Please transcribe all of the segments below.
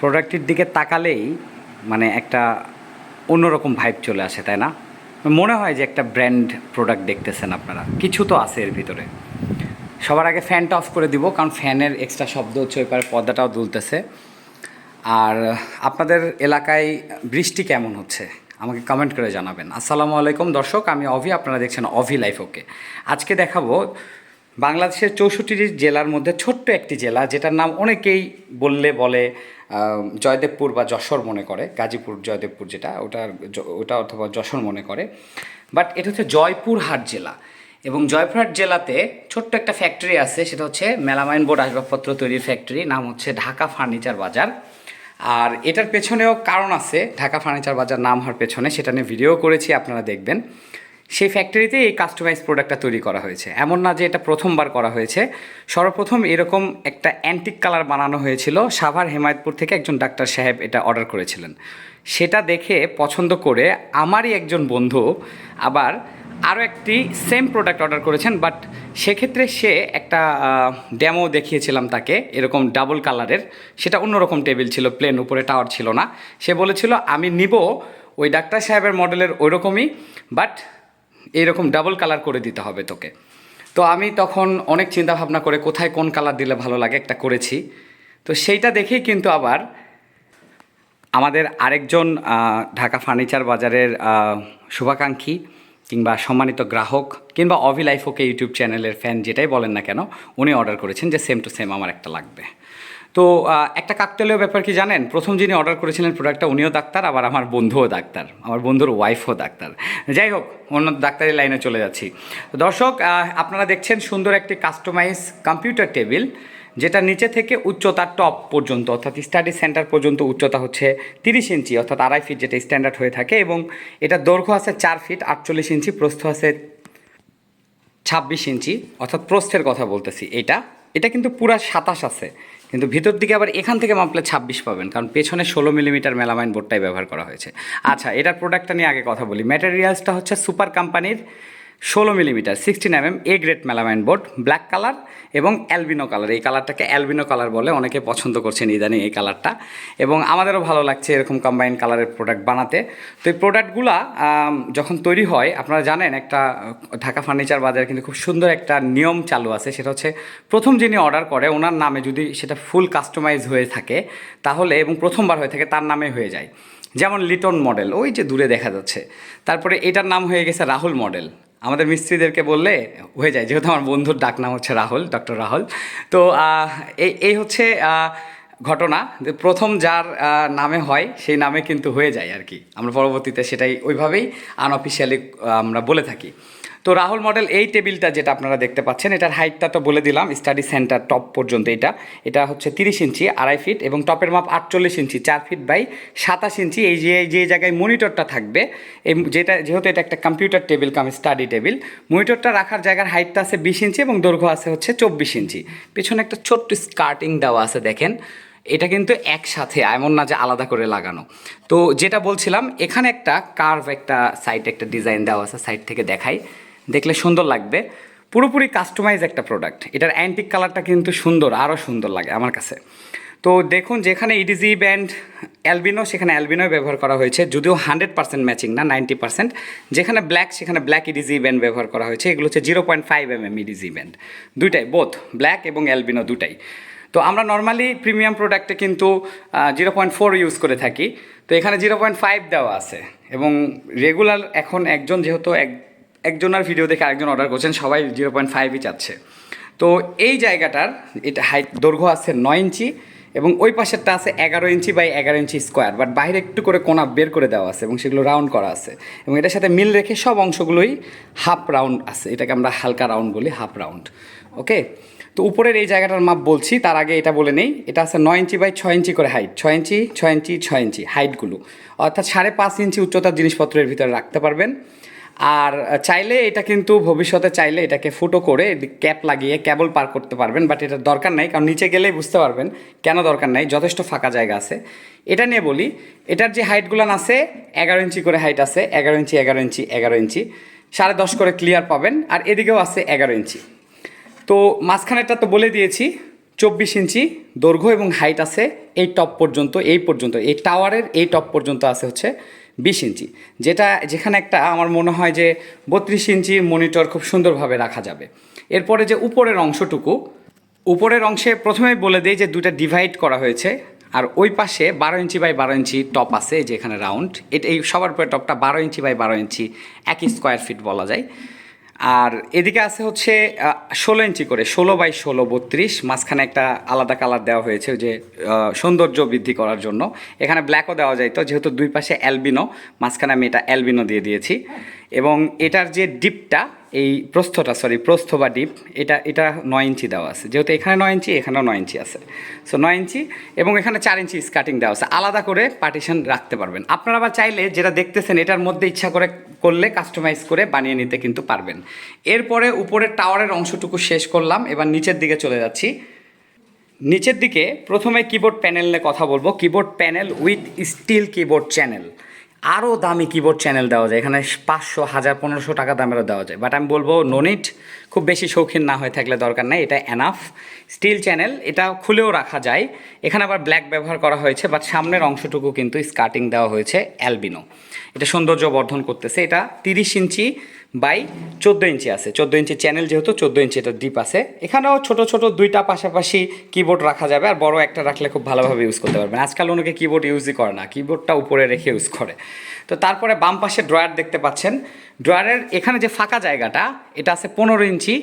প্রোডাক্টটির দিকে তাকালেই মানে একটা অন্যরকম ভাইব চলে আসে, তাই না? মনে হয় যে একটা ব্র্যান্ড প্রোডাক্ট দেখতেছেন আপনারা। কিছু তো আছে এর ভিতরে। সবার আগে ফ্যানটা অফ করে দিব, কারণ ফ্যানের এক্সট্রা শব্দ হচ্ছে ওই পারে, পর্দাটাও দুলতেছে। আর আপনাদের এলাকায় বৃষ্টি কেমন হচ্ছে? আমাকে কমেন্ট করে জানাবেন। আসসালামু আলাইকুম দর্শক, আমি অভি, আপনারা দেখছেন অভি লাইফ ওকে আজকে দেখাবো বাংলাদেশের চৌষট্টি জেলার মধ্যে ছোট্ট একটি জেলা, যেটার নাম অনেকেই বললে বলে জয়দেবপুর বা যশোর মনে করে, গাজীপুর, জয়দেবপুর যেটা ওটা ওটা অথবা যশোর মনে করে। বাট এটা হচ্ছে জয়পুরহাট জেলা এবং জয়পুরহাট জেলাতে ছোট্ট একটা ফ্যাক্টরি আছে, সেটা হচ্ছে মেলামাইন বোর্ড আসবাবপত্র তৈরির ফ্যাক্টরি নাম হচ্ছে ঢাকা ফার্নিচার বাজার। আর এটার পেছনেও কারণ আছে, ঢাকা ফার্নিচার বাজার নাম হওয়ার পেছনে, সেটা নিয়ে ভিডিও করেছি, আপনারা দেখবেন। সেই ফ্যাক্টরিতে এই কাস্টমাইজ প্রোডাক্টটা তৈরি করা হয়েছে। এমন না যে এটা প্রথমবার করা হয়েছে। সর্বপ্রথম এরকম একটা অ্যান্টিক কালার বানানো হয়েছিল। সাভার হেমায়তপুর থেকে একজন ডাক্তার সাহেব এটা অর্ডার করেছিলেন। সেটা দেখে পছন্দ করে আমারই একজন বন্ধু আবার আরও একটি সেম প্রোডাক্ট অর্ডার করেছেন বাট সেক্ষেত্রে সে একটা ডেমো দেখিয়েছিলাম তাকে, এরকম ডাবল কালারের সেটা অন্যরকম টেবিল ছিল প্লেন উপরে টাওয়ার ছিল না। সে বলেছিল, আমি নিব। ওই ডাক্তার সাহেবের মডেলের ওইরকমই বাট এইরকম ডাবল কালার করে দিতে হবে তোকে। তো আমি তখন অনেক চিন্তা ভাবনা করে কোথায় কোন কালার দিলে ভালো লাগে একটা করেছি। তো সেইটা দেখেই কিন্তু আবার আমাদের আরেকজন ঢাকা ফার্নিচার বাজারের শুভাকাঙ্ক্ষী কিংবা সম্মানিত গ্রাহক কিংবা অভি লাইফ ওকে ইউটিউব চ্যানেলের ফ্যান যেটাই বলেন না কেন, উনি অর্ডার করেছেন যে সেম টু সেম আমার একটা লাগবে। তো একটা কাকতালীয় ব্যাপার কি জানেন? প্রথম যিনি অর্ডার করেছিলেন প্রোডাক্টটা উনিও ডাক্তার, আবার আমার বন্ধুও ডাক্তার, আমার বন্ধুর ওয়াইফও ডাক্তার। যাই হোক, অন্য ডাক্তারি লাইনে চলে যাচ্ছি। দর্শক আপনারা দেখছেন সুন্দর একটি কাস্টমাইজ কম্পিউটার টেবিল যেটা নিচে থেকে উচ্চতা টপ পর্যন্ত, অর্থাৎ স্টাডি সেন্টার পর্যন্ত উচ্চতা হচ্ছে তিরিশ ইঞ্চি, অর্থাৎ আড়াই ফিট যেটা স্ট্যান্ডার্ড হয়ে থাকে, এবং এটা দৈর্ঘ্য আছে চার ফিট আটচল্লিশ ইঞ্চি, প্রস্থ আছে ছাব্বিশ ইঞ্চি, অর্থাৎ প্রস্থের কথা বলতেছি এটা। এটা কিন্তু পুরা সাতাশ আছে। কিন্তু ভিতর দিকে আবার এখান থেকে মাপলে ছাব্বিশ পাবেন, কারণ পেছনে ষোলো মিলিমিটার মেলামাইন বোর্ডটাই ব্যবহার করা হয়েছে। আচ্ছা এটার প্রোডাক্টটা নিয়ে আগে কথা বলি। ম্যাটেরিয়ালসটা হচ্ছে সুপার কোম্পানির ষোলো millimetre sixteen M M A grade melamine board black colour এবং অ্যালবিনো কালার এই কালারটাকে অ্যালবিনো কালার বলে অনেকে পছন্দ করছেন ইদানিং এই কালারটা এবং আমাদেরও ভালো লাগছে এরকম কম্বাইন কালারের প্রোডাক্ট বানাতে। তো এই প্রোডাক্টগুলা যখন তৈরি হয়, আপনারা জানেন একটা ঢাকা ফার্নিচার বাজারে কিন্তু খুব সুন্দর একটা নিয়ম চালু আছে। সেটা হচ্ছে প্রথম যিনি অর্ডার করে, ওনার নামে যদি সেটা ফুল কাস্টমাইজ হয়ে থাকে, তাহলে এবং প্রথমবার হয়ে থাকে, তার নামে হয়ে যায়। যেমন লিটন মডেল ওই যে দূরে দেখা যাচ্ছে। তারপরে এটার নাম হয়ে গেছে রাহুল মডেল আমাদের মিস্ত্রিদেরকে বললে হয়ে যায়, যেহেতু আমার বন্ধুর ডাক নাম হচ্ছে রাহুল, ডক্টর রাহুল। তো এই এই হচ্ছে ঘটনা। প্রথম যার নামে হয়, সেই নামে কিন্তু হয়ে যায় আর কি। আমরা পরবর্তীতে সেটাই ওইভাবেই আনঅফিসিয়ালি আমরা বলে থাকি। তো রাহুল মডেল এই টেবিলটা যেটা আপনারা দেখতে পাচ্ছেন, এটার হাইটটা তো বলে দিলাম স্টাডি সেন্টার টপ পর্যন্ত এটা। এটা হচ্ছে তিরিশ ইঞ্চি, আড়াই ফিট এবং টপের মাপ আটচল্লিশ ইঞ্চি, চার ফিট বাই সাতাশ ইঞ্চি। এই যে যে জায়গায় মনিটরটা থাকবে, এই যেটা, যেহেতু এটা একটা computer table cum study table মনিটরটা রাখার জায়গার হাইটটা আছে বিশ ইঞ্চি এবং দৈর্ঘ্য আছে হচ্ছে চব্বিশ ইঞ্চি। পেছনে একটা ছোট্ট স্কার্টিং দেওয়া আছে দেখেন, এটা কিন্তু একসাথে, এমন না যে আলাদা করে লাগানো। তো যেটা বলছিলাম, এখানে একটা কার্ভ একটা সাইড একটা ডিজাইন দেওয়া আছে সাইড থেকে দেখাই। দেখলে সুন্দর লাগবে। পুরোপুরি কাস্টমাইজ একটা প্রোডাক্ট এটার অ্যান্টিক কালারটা কিন্তু সুন্দর আরও সুন্দর লাগে আমার কাছে। তো দেখুন, যেখানে ইডিজি ব্যান্ড অ্যালবিনো সেখানে অ্যালবিনো ব্যবহার করা হয়েছে। যদিও হান্ড্রেড পার্সেন্ট ম্যাচিং না নাইনটি পার্সেন্ট যেখানে ব্ল্যাক সেখানে ব্ল্যাক ইডিজি ব্যান্ড ব্যবহার করা হয়েছে। এগুলো হচ্ছে zero point five M M edge band দুইটাই বোথ ব্ল্যাক এবং অ্যালবিনো দুটাই। তো আমরা নর্মালি প্রিমিয়াম প্রোডাক্টে কিন্তু জিরো পয়েন্ট ফোর ইউজ করে থাকি। তো এখানে জিরো পয়েন্ট ফাইভ দেওয়া আছে। এবং রেগুলার এখন একজন যেহেতু এক একজনের ভিডিও দেখে আরেকজন অর্ডার করছেন, সবাই জিরো পয়েন্ট ফাইভই চাচ্ছে। তো এই জায়গাটার এটা হাইট দৈর্ঘ্য আছে নয় ইঞ্চি এবং ওই পাশেরটা আছে এগারো ইঞ্চি বাই এগারো ইঞ্চি স্কোয়ার বাট বাইরে একটু করে কোনা বের করে দেওয়া আছে এবং সেগুলো রাউন্ড করা আছে এবং এটার সাথে মিল রেখে সব অংশগুলোই হাফ রাউন্ড আছে, এটাকে আমরা হালকা রাউন্ড বলি হাফ রাউন্ড ওকে তো উপরের এই জায়গাটার মাপ বলছি, তার আগে এটা বলে নেই, এটা আছে নয় ইঞ্চি বাই ছয় ইঞ্চি করে হাইট ছয় ইঞ্চি ছয় ইঞ্চি ছয় ইঞ্চি হাইটগুলো অর্থাৎ সাড়ে পাঁচ ইঞ্চি উচ্চতার জিনিসপত্রের ভিতরে রাখতে পারবেন। আর চাইলে এটা কিন্তু ভবিষ্যতে চাইলে এটাকে ফুটো করে ক্যাপ লাগিয়ে ক্যাবল পার করতে পারবেন, বাট এটার দরকার নাই, কারণ নিচে গেলেই বুঝতে পারবেন কেন দরকার নাই, যথেষ্ট ফাঁকা জায়গা আছে। এটা নিয়ে বলি, এটার যে হাইটগুলান আছে, এগারো ইঞ্চি করে হাইট আছে, এগারো ইঞ্চি এগারো ইঞ্চি এগারো ইঞ্চি, সাড়ে দশ করে ক্লিয়ার পাবেন, আর এদিকেও আছে এগারো ইঞ্চি। তো মাঝখানেরটা তো বলে দিয়েছি চব্বিশ ইঞ্চি দৈর্ঘ্য এবং হাইট আছে এই টপ পর্যন্ত, এই পর্যন্ত, এই টাওয়ারের এই টপ পর্যন্ত আছে হচ্ছে বিশ ইঞ্চি। যেটা, যেখানে একটা আমার মনে হয় যে বত্রিশ ইঞ্চি মনিটর খুব সুন্দরভাবে রাখা যাবে। এরপরে যে উপরের অংশটুকু, উপরের অংশে প্রথমেই বলে দিই যে দুইটা ডিভাইড করা হয়েছে, আর ওই পাশে বারো ইঞ্চি বাই বারো ইঞ্চি টপ আছে যে এখানে রাউন্ড এটা এই সবার উপরে টপটা বারো ইঞ্চি বাই বারো ইঞ্চি এক স্কোয়ার ফিট বলা যায়। আর এদিকে আছে হচ্ছে ষোলো ইঞ্চি করে ষোলো বাই ষোলো বত্রিশ মাঝখানে একটা আলাদা কালার দেওয়া হয়েছে যে সৌন্দর্য বৃদ্ধি করার জন্য। এখানে ব্ল্যাকও দেওয়া যায় তো যেহেতু দুই পাশে অ্যালবিনো মাঝখানে আমি এটা অ্যালবিনো দিয়ে দিয়েছি। এবং এটার যে ডিপটা এই প্রস্থটা সরি প্রস্থ বা ডিপ এটা এটা নয় ইঞ্চি দেওয়া আছে। যেহেতু এখানে নয় ইঞ্চি, এখানেও নয় ইঞ্চি আছে। সো নয় ইঞ্চি এবং এখানে চার ইঞ্চি স্কার্টিং দেওয়া আছে। আলাদা করে পার্টিশন রাখতে পারবেন। আপনারা আবার চাইলে যেটা দেখতেছেন, এটার মধ্যে ইচ্ছা করে করলে কাস্টমাইজ করে বানিয়ে নিতে কিন্তু পারবেন। এরপরে উপরের টাওয়ারের অংশটুকু শেষ করলাম। এবার নিচের দিকে চলে যাচ্ছি। নিচের দিকে প্রথমে কিবোর্ড প্যানেল নিয়ে কথা বলব। Keyboard panel with steel keyboard channel আরও দামি কিবোর্ড চ্যানেল দেওয়া যায়। এখানে পাঁচশো, হাজার, পনেরোশো টাকা দামেরও দেওয়া যায়। বাট আমি বলব নোনিট খুব বেশি শৌখিন না হয়ে থাকলে দরকার নাই, এটা এনাফ স্টিল চ্যানেল এটা খুলেও রাখা যায়। এখানে আবার ব্ল্যাক ব্যবহার করা হয়েছে বাট সামনের অংশটুকু কিন্তু স্কার্টিং দেওয়া হয়েছে অ্যালবিনো এটা সৌন্দর্য বর্ধন করতেছে। এটা তিরিশ ইঞ্চি বাই চোদ্দ ইঞ্চি আছে। চোদ্দ ইঞ্চি চ্যানেল যেহেতু চোদ্দ ইঞ্চি এটা ডিপ আছে। এখানেও ছোট ছোট দুইটা পাশাপাশি কিবোর্ড রাখা যাবে আর বড় একটা রাখলে খুব ভালোভাবে ইউজ করতে পারবেন। আজকাল অনেকে কিবোর্ড ইউজই করে না কিবোর্ডটা উপরে রেখে ইউজ করে। তো তারপরে বাম পাশে ড্রয়ার দেখতে পাচ্ছেন। ড্রয়ারের এখানে যে ফাঁকা জায়গাটা, এটা আছে পনেরো ইঞ্চি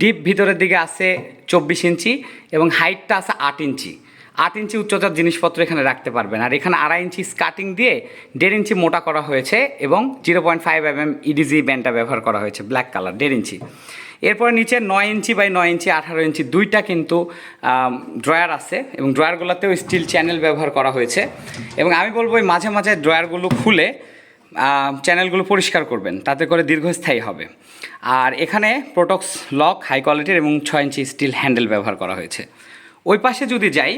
ডিপ ভিতরের দিকে আছে চব্বিশ ইঞ্চি এবং হাইটটা আছে আট ইঞ্চি। আট ইঞ্চি উচ্চতার জিনিসপত্র এখানে রাখতে পারবেন। আর এখানে আড়াই ইঞ্চি স্কার্টিং দিয়ে দেড় ইঞ্চি মোটা করা হয়েছে এবং zero point five M M edge ব্যান্ডটা ব্যবহার করা হয়েছে ব্ল্যাক কালার, দেড় ইঞ্চি। এরপরে নিচে নয় ইঞ্চি বাই নয় ইঞ্চি আঠারো ইঞ্চি দুইটা কিন্তু ড্রয়ার আছে এবং ড্রয়ারগুলোতেও স্টিল চ্যানেল ব্যবহার করা হয়েছে। এবং আমি বলব এই মাঝে মাঝে ড্রয়ারগুলো খুলে চ্যানেলগুলো পরিষ্কার করবেন, তাতে করে দীর্ঘস্থায়ী হবে। আর এখানে প্রোটক্স লক হাই কোয়ালিটির এবং ছয় ইঞ্চি স্টিল হ্যান্ডেল ব্যবহার করা হয়েছে। ওই পাশে যদি যাই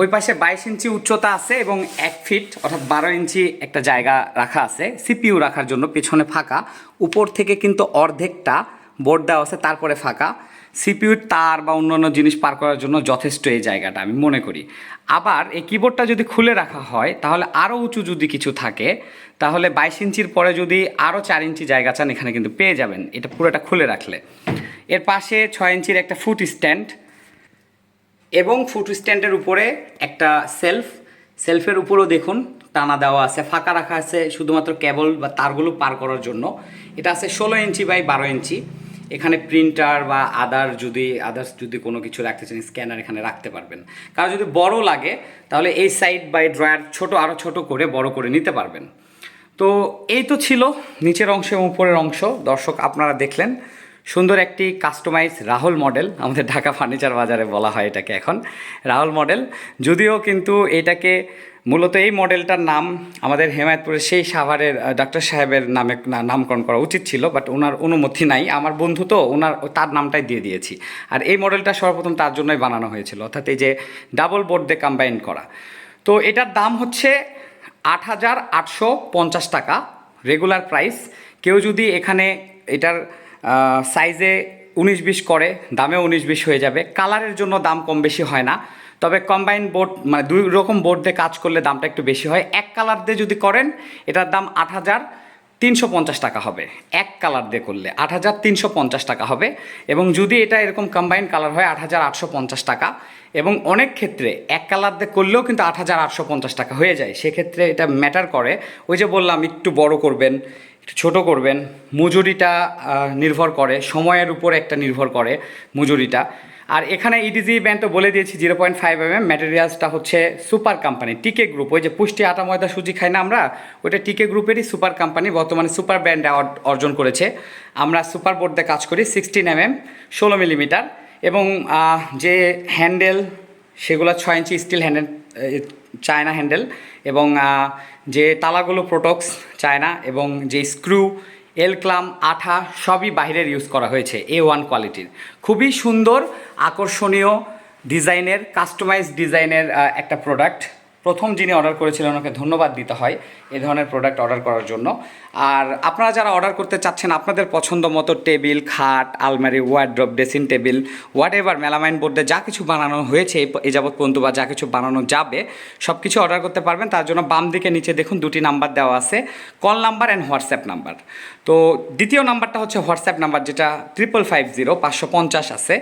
ওই পাশে বাইশ ইঞ্চি উচ্চতা আছে এবং এক ফিট, অর্থাৎ বারো ইঞ্চি একটা জায়গা রাখা আছে, সিপিইউ রাখার জন্য, পেছনে ফাঁকা। উপর থেকে কিন্তু অর্ধেকটা বোর্ড দেওয়া আছে, তারপরে ফাঁকা। সিপিইউর তার বা অন্যান্য জিনিস পার করার জন্য যথেষ্ট এই জায়গাটা, আমি মনে করি। আবার এই কিবোর্ডটা যদি খুলে রাখা হয়, তাহলে আরও উঁচু যদি কিছু থাকে, তাহলে বাইশ ইঞ্চির পরে যদি আরও চার ইঞ্চি জায়গা চান, এখানে কিন্তু পেয়ে যাবেন। এটা পুরোটা খুলে রাখলে। এর পাশে ছয় ইঞ্চির একটা ফুট স্ট্যান্ড এবং ফুট স্ট্যান্ডের উপরে একটা সেলফ সেলফের উপরেও দেখুন, টানা দেওয়া আছে, ফাঁকা রাখা আছে শুধুমাত্র কেবল বা তারগুলো পার করার জন্য। এটা আছে ষোলো ইঞ্চি বাই বারো ইঞ্চি। এখানে প্রিন্টার বা আদার যদি আদার্স যদি কোনো কিছু রাখতে চান স্ক্যানার এখানে রাখতে পারবেন। কারণ যদি বড় লাগে, তাহলে এই সাইড বাই ড্রয়ার ছোট আরও ছোট করে, বড় করে নিতে পারবেন। তো এই তো ছিল নিচের অংশ এবং উপরের অংশ। দর্শক, আপনারা দেখলেন সুন্দর একটি কাস্টমাইজ রাহুল মডেল আমাদের ঢাকা ফার্নিচার বাজারে বলা হয় এটাকে এখন রাহুল মডেল যদিও কিন্তু এটাকে মূলত এই মডেলটার নাম আমাদের হেমায়তপুরের সেই সাভারের ডাক্তার সাহেবের নামে নামকরণ করা উচিত ছিল বাট ওনার অনুমতি নাই। আমার বন্ধু তো ওনার তার নামটাই দিয়ে দিয়েছি। আর এই মডেলটা সর্বপ্রথম তার জন্যই বানানো হয়েছিল, অর্থাৎ এই যে ডাবল বোর্ড দিয়ে কম্বাইন করা। তো এটার দাম হচ্ছে আট হাজার আটশো পঞ্চাশ টাকা রেগুলার প্রাইস কেউ যদি এখানে এটার সাইজে উনিশ বিশ করে, দামে উনিশ বিশ হয়ে যাবে। কালারের জন্য দাম কম বেশি হয় না। তবে কম্বাইন বোর্ড মানে দুই রকম বোর্ড দিয়ে কাজ করলে দামটা একটু বেশি হয়। এক কালার দিয়ে যদি করেন, এটার দাম আট হাজার তিনশো পঞ্চাশ টাকা হবে। এক কালার দিয়ে করলে আট হাজার তিনশো পঞ্চাশ টাকা হবে। এবং যদি এটা এরকম কম্বাইন কালার হয়, আট হাজার আটশো পঞ্চাশ টাকা। এবং অনেক ক্ষেত্রে এক কালার দিয়ে করলেও কিন্তু আট হাজার আটশো পঞ্চাশ টাকা হয়ে যায়। সেক্ষেত্রে এটা ম্যাটার করে। ওই যে বললাম, একটু বড় করবেন। একটু ছোটো করবেন, মজুরিটা নির্ভর করে, সময়ের উপর একটা নির্ভর করে মজুরিটা। আর এখানে ইডিজি ব্যান্ডও বলে দিয়েছি zero point five M M ম্যাটেরিয়ালসটা হচ্ছে সুপার কোম্পানি টিকে গ্রুপ ওই যে পুষ্টি আটা ময়দা সুজি খাই না আমরা, ওইটা টিকে গ্রুপেরই সুপার কোম্পানি বর্তমানে সুপার ব্র্যান্ড অর্জন করেছে। আমরা সুপার বোর্ডে কাজ করি সিক্সটিন এম এম ষোলো মিলিমিটার এবং যে হ্যান্ডেল সেগুলো ছয় ইঞ্চি স্টিল হ্যান্ডেল চায়না হ্যান্ডেল এবং যে তালাগুলো প্রোটক্স চায় না এবং যে স্ক্রু এল ক্লাম আঠা সবই বাইরের ইউজ করা হয়েছে এ ওয়ান কোয়ালিটির খুবই সুন্দর, আকর্ষণীয় ডিজাইনের কাস্টমাইজ ডিজাইনের একটা প্রোডাক্ট প্রথম যিনি অর্ডার করেছিলেন, ওনাকে ধন্যবাদ দিতে হয় এ ধরনের প্রোডাক্ট অর্ডার করার জন্য। আর আপনারা যারা অর্ডার করতে চাচ্ছেন, আপনাদের পছন্দ মতো টেবিল, খাট, আলমারি wardrobe dressing table whatever melamine বোর্ডে যা কিছু বানানো হয়েছে এই যাবৎ পর্যন্ত বা যা কিছু বানানো যাবে সব কিছু অর্ডার করতে পারবেন। তার জন্য বাম দিকে নিচে দেখুন দুটি নাম্বার দেওয়া আছে call number and WhatsApp number তো দ্বিতীয় নাম্বারটা হচ্ছে হোয়াটসঅ্যাপ নাম্বার যেটা ট্রিপল ফাইভ জিরো পাঁচশো পঞ্চাশ আছে।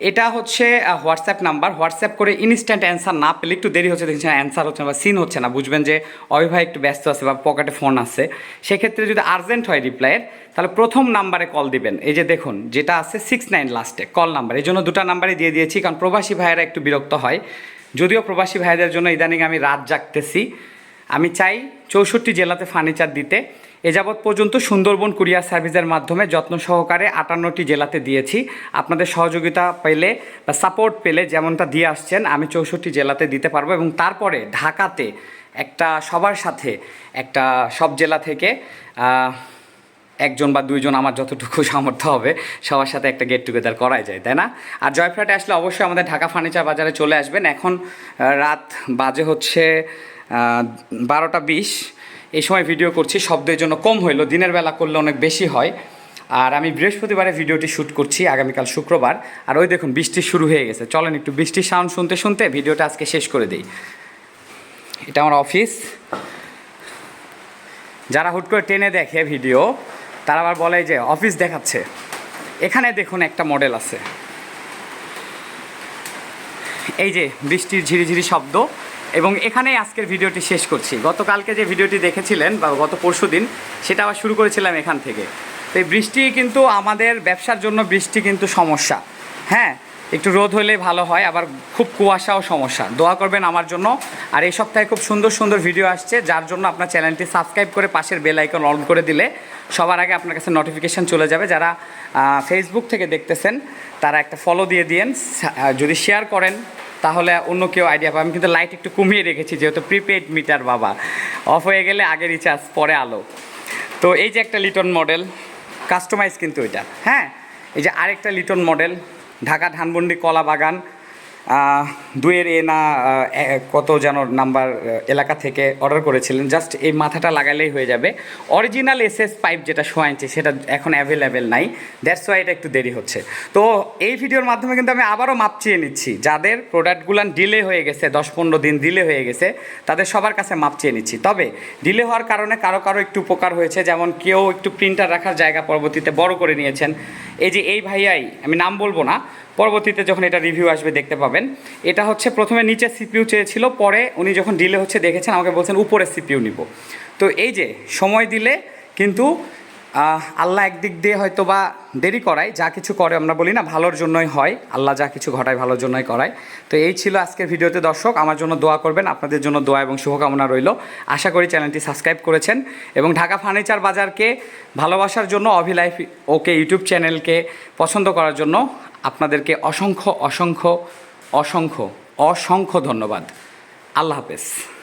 এটা হচ্ছে হোয়াটসঅ্যাপ নাম্বার হোয়াটসঅ্যাপ করে ইনস্ট্যান্ট অ্যান্সার না পেলে একটু দেরি হচ্ছে, দেখছেন অ্যান্সার হচ্ছে না বা সিন হচ্ছে না। বুঝবেন যে অভিভাই একটু ব্যস্ত আছে বা পকেটে ফোন আছে। সেক্ষেত্রে যদি আর্জেন্ট হয় রিপ্লাইয়ের তাহলে প্রথম নাম্বারে কল দিবেন। এই যে দেখুন, যেটা আছে সিক্স নাইন লাস্টে কল নাম্বার এই জন্য দুটো নাম্বারই দিয়ে দিয়েছি, কারণ প্রবাসী ভাইয়েরা একটু বিরক্ত হয়। যদিও প্রবাসী ভাইদের জন্য ইদানিং আমি রাত জাগতেছি। আমি চাই চৌষট্টি জেলাতে ফার্নিচার দিতে। এ যাবৎ পর্যন্ত সুন্দরবন কুরিয়ার সার্ভিসের মাধ্যমে যত্ন সহকারে আটান্নটি জেলাতে দিয়েছি। আপনাদের সহযোগিতা পেলে বা সাপোর্ট পেলে যেমনটা দিয়ে আসছেন, আমি চৌষট্টি জেলাতে দিতে পারব এবং তারপরে ঢাকাতে একটা সবার সাথে একটা সব জেলা থেকে একজন বা দুইজন আমার যতটুকু সামর্থ্য হবে, সবার সাথে একটা গেট টুগেদার করাই যায়, তাই না? আর জয়ফ্রাটে আসলে অবশ্যই আমাদের ঢাকা ফার্নিচার বাজারে চলে আসবেন। এখন রাত বাজে হচ্ছে বারোটা বিশ। এই সময় ভিডিও করছি, শব্দের জন্য কম হইল, দিনের বেলা করলে অনেক বেশি হয়। আর আমি বৃহস্পতিবারে ভিডিওটি শ্যুট করছি, আগামীকাল শুক্রবার। আর ওই দেখুন, বৃষ্টি শুরু হয়ে গেছে। চলেন একটু বৃষ্টির সাউন্ড শুনতে শুনতে ভিডিওটা আজকে শেষ করে দিই। এটা আমার অফিস। যারা হুট করে টেনে দেখে ভিডিও, তারা আবার বলে যে, অফিস দেখাচ্ছে। এখানে দেখুন একটা মডেল আছে। এই যে, বৃষ্টির ঝিরিঝিরি শব্দ। এবং এখানেই আজকের ভিডিওটি শেষ করছি। গতকালকে যে ভিডিওটি দেখেছিলেন বা গত পরশু দিন, সেটা আবার শুরু করেছিলাম এখান থেকে। তো এই বৃষ্টি কিন্তু আমাদের ব্যবসার জন্য বৃষ্টি কিন্তু সমস্যা। হ্যাঁ একটু রোদ হলে ভালো হয়, আবার খুব কুয়াশাও সমস্যা। দোয়া করবেন আমার জন্য। আর এই সপ্তাহে খুব সুন্দর সুন্দর ভিডিও আসছে, যার জন্য আপনার চ্যানেলটি সাবস্ক্রাইব করে পাশের বেল আইকন অন করে দিলে সবার আগে আপনার কাছে নোটিফিকেশান চলে যাবে। যারা ফেসবুক থেকে দেখতেছেন, তারা একটা ফলো দিয়ে দিয়েন। যদি শেয়ার করেন তাহলে অন্য কেউ আইডিয়া পাবে। আমি কিন্তু লাইট একটু কমিয়ে রেখেছি, যেহেতু প্রিপেড মিটার বাবা। অফ হয়ে গেলে আগে রিচার্জ পরে আলো। তো এই যে একটা লিটন মডেল কাস্টমাইজ কিন্তু এটা। হ্যাঁ? এই যে আরেকটা লিটন মডেল ঢাকা ধানমন্ডি কলা বাগান আহ, দুইয়ের এ না কত যেন নাম্বার এলাকা থেকে অর্ডার করেছিলেন। জাস্ট এই মাথাটা লাগালেই হয়ে যাবে। অরিজিনাল এস এস পাইপ যেটা শো ইঞ্চি সেটা এখন অ্যাভেলেবেল নাই। দ্যাটস ওয়াই এটা একটু দেরি হচ্ছে। তো এই ভিডিওর মাধ্যমে কিন্তু আমি আবারও মাপ চেয়ে নিচ্ছি। যাদের প্রোডাক্টগুলো ডিলে হয়ে গেছে দশ পনেরো দিন ডিলে হয়ে গেছে তাদের সবার কাছে মাপ চেয়ে নিচ্ছি। তবে ডিলে হওয়ার কারণে কারও কারও একটু উপকার হয়েছে। যেমন কেউ একটু প্রিন্টার রাখার জায়গা পরবর্তীতে বড় করে নিয়েছেন। এই যে এই ভাইয়াই, আমি নাম বলব না, পরবর্তীতে যখন এটা রিভিউ আসবে দেখতে পাবেন। এটা হচ্ছে প্রথমে নিচে সিপিউ চেয়েছিল, পরে উনি যখন ডিলে হচ্ছে দেখেছেন, আমাকে বলছেন উপরে সিপিউ নিব। তো এই যে সময় দিলে কিন্তু আল্লাহ একদিক দিয়ে হয়তো বা দেরি করায়, যা কিছু করে আমরা বলি না, ভালোর জন্যই হয়, আল্লাহ যা কিছু ঘটায় ভালোর জন্যই করায়। তো এই ছিল আজকের ভিডিওতে দর্শক, আমার জন্য দোয়া করবেন, আপনাদের জন্য দোয়া এবং শুভকামনা রইল। আশা করি চ্যানেলটি সাবস্ক্রাইব করেছেন এবং ঢাকা ফার্নিচার বাজারকে ভালোবাসার জন্য অভিলাইফ ওকে ইউটিউব চ্যানেলকে পছন্দ করার জন্য আপনাদেরকে অসংখ্য অসংখ্য অসংখ্য অসংখ্য ধন্যবাদ। আল্লাহ হাফেজ।